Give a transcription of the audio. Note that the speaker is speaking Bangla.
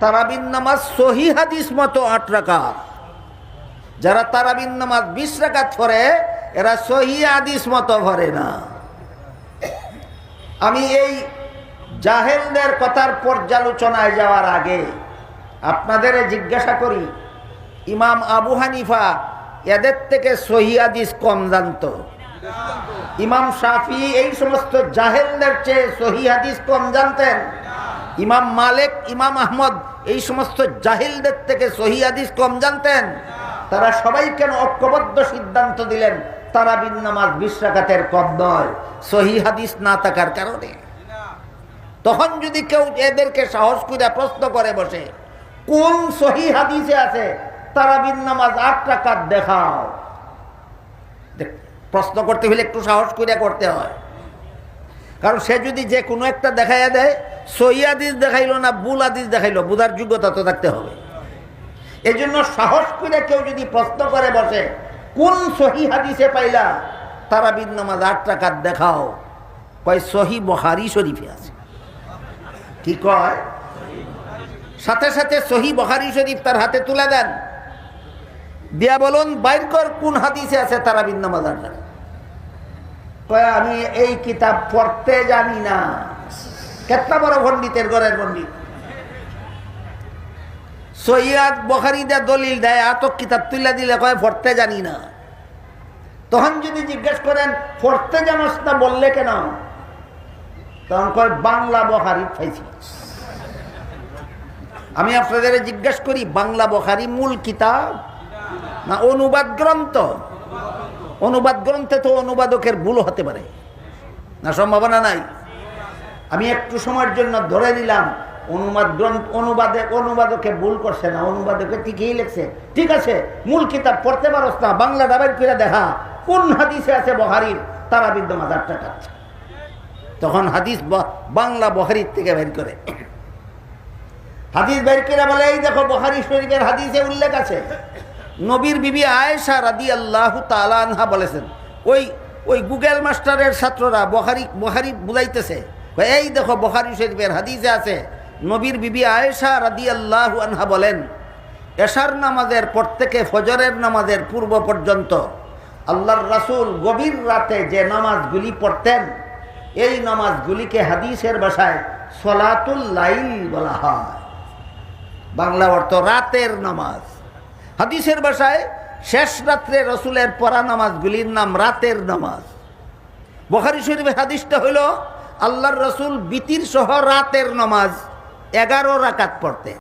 তারাবিন নামাজ সহি হাদিস মতো আট রাকাত। যারা তারাবিন নামাজ বিশ রাকাত পড়ে, এরা সহি হাদিস মতো ভরে না। আমি এই জাহেলদের কথার পর্যালোচনায় যাওয়ার আগে আপনাদের জিজ্ঞাসা করি, ইমাম আবু হানিফা এদের থেকে সহি হাদিস কম জানতো? ইমাম শাফি এই সমস্ত জাহেলদের চেয়ে সহি হাদিস কম জানতেন? ইমাম মালিক ইমাম আহমদ এই সমস্ত জাহিলদের থেকে সহি হাদিস কম জানতেন। তারা সবাই কেন ঐক্যবদ্ধ সিদ্ধান্ত দিলেন? তারা বিন নামাজ বিশ রাকাতের কম নয়। সহি হাদিস না থাকার কারণে। তখন যদি কেউ এদেরকে সাহস করে প্রশ্ন করে বসে কোন সহি হাদিসে আছে? তারা নামাজ আট রাকাত দেখাও। দেখ, প্রশ্ন করতে হলে একটু সাহস করে করতে হয়। কারণ সে যদি যে কোনো একটা দেখাইয়া দেয় সহি হাদিস দেখাইলো না বুল হাদিস দেখাইলো বুধার যোগ্যতা তো থাকতে হবে। এই জন্য সাহস করে কেউ যদি প্রশ্ন করে বসে, কোন সহি হাদিসে পাইলা? তারা নামাজ আট টাকার দেখাও। কয়, সহি বহারি শরীফে আছে। কি কয়? সাথে সাথে সহি বহারি শরীফ তার হাতে তুলে দেন। দিয়া বলুন, বাইর কর কোন হাদিসে আছে তারা নামাজ আট টাকা আমি এই কিতাব পড়তে জানি না। কেতটা বড় পণ্ডিতের ঘরের পণ্ডিত। সৈয়াদ বখারি দে দলিল দেয় আতক কিতাব তুলে দিলে কয়, পড়তে জানি না। তখন যদি জিজ্ঞেস করেন, পড়তে জানোস না, বললে কেন? তখন কয়, বাংলা বখারি পাইছি। আমি আপনাদের জিজ্ঞেস করি, বাংলা বখারি মূল কিতাব না অনুবাদ গ্রন্থ? অনুবাদ গ্রন্থে তো অনুবাদকের ভুল হতে পারে। না, সম্ভাবনা নাই। আমি একটু সময়ের জন্য ধরে নিলাম, অনুবাদ গ্রন্থ, অনুবাদে, অনুবাদকে ভুল করছে না, অনুবাদকে ঠিকই লিখছে। ঠিক আছে, মূল কিতাব পড়তে পারস না, বাংলা ডাবের করে দেখা। কোন হাদিসে আছে বহারির? তারা বিদ্যমান আটটা কাটছে তখন হাদিস বাংলা বহারির থেকে বের করে। হাদিস বের করে বলে, এই দেখো, বহারি শরীফের হাদিসে উল্লেখ আছে। নবীর বিবি আয়েশা রাদি আল্লাহ তালানহা বলেছেন, ওই ওই গুগল মাস্টারের ছাত্ররা বহারি বহারি বুঝাইতেছে এই দেখো বহারি শরীফের হাদিসে আছে, নবীর বিবি আয়েশা রাদি আল্লাহ আনহা বলেন, এশার নামাজের পর থেকে ফজরের নামাজের পূর্ব পর্যন্ত আল্লাহর রাসূল গভীর রাতে যে নামাজগুলি পড়তেন, এই নামাজগুলিকে হাদিসের ভাষায় সলাতুল লাইল বলা হয়। বাংলা অর্থ রাতের নামাজ। হাদিসের ভাষায় শেষ রাত্রে রসুলের পড়া নামাজগুলির নাম রাতের নামাজ। বখারি শরীফের হাদিসটা হইল আল্লাহর রসুল বিতির সহ রাতের নামাজ এগারো রাকাত পড়তে